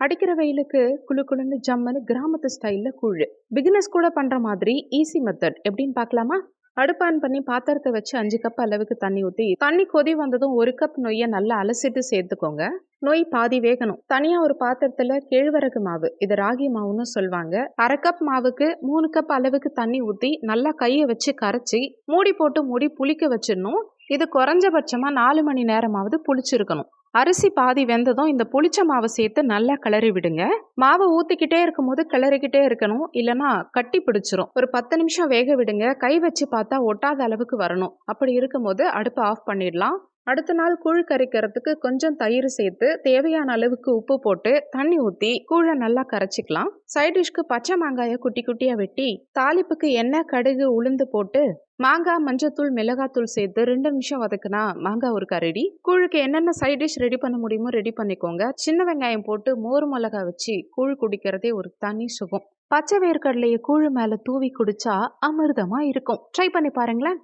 அடிக்கிற வெயிலுக்கு குளு குளுன்னு ஜம்முன்னு கிராமத்து ஸ்டைலில் கூழு. பிகினர்ஸ் கூட பண்ணுற மாதிரி ஈஸி மெத்தட் எப்படின்னு பார்க்கலாமா? அடுப்பு ஆன் பண்ணி பாத்திரத்தை வச்சு அஞ்சு கப் அளவுக்கு தண்ணி ஊற்றி தண்ணி கொதி வந்ததும் ஒரு கப் நொய்யை நல்லா அலசிட்டு சேர்த்துக்கோங்க. நொய் பாதி வேகணும். தனியா ஒரு பாத்திரத்துல கேழ்வரகு மாவு இது ராகி மாவுன்னு சொல்லுவாங்க அரை கப் மாவுக்கு மூணு கப் அளவுக்கு தண்ணி ஊற்றி நல்லா கையை வச்சு கரைச்சி மூடி போட்டு மூடி புளிக்க வச்சிடணும். இது குறைஞ்சபட்சமா நாலு மணி நேரமாவது புளிச்சிருக்கணும். அரிசி பாதி வெந்ததும் இந்த புளிச்ச மாவை சேர்த்து நல்லா கிளறி விடுங்க. மாவை ஊற்றிக்கிட்டே இருக்கும்போது கிளறிக்கிட்டே இருக்கணும். இல்லைன்னா கட்டி பிடிச்சிரும். ஒரு பத்து நிமிஷம் வேக விடுங்க. கை வச்சு பார்த்தா ஒட்டாத அளவுக்கு வரணும். அப்படி இருக்கும்போது அடுப்பை ஆஃப் பண்ணிடலாம். அடுத்த நாள் கூழ் கரைக்கிறதுக்கு கொஞ்சம் தயிர் சேர்த்து தேவையான அளவுக்கு உப்பு போட்டு தண்ணி ஊற்றி கூழை நல்லா கரைச்சிக்கலாம். சைட் டிஷ்க்கு பச்சை மாங்காயை குட்டி குட்டியாக வெட்டி தாளிப்புக்கு எண்ணெய் கடுகு உளுந்து போட்டு மாங்காய் மஞ்சத்தூள் மிளகாத்தூள் சேர்த்து ரெண்டு நிமிஷம் வதக்குனா மாங்காய் ஒரு கரடி. கூழுக்கு என்னென்ன சைட் டிஷ் ரெடி பண்ண முடியுமோ ரெடி பண்ணிக்கோங்க. சின்ன வெங்காயம் போட்டு மோர் மிளகா வச்சு கூழ் குடிக்கிறதே ஒரு தனி சுகம். பச்சை வேர்க்கடலையை கூழ் மேலே தூவி குடிச்சா அமிர்தமாக இருக்கும். ட்ரை பண்ணி பாருங்களேன்.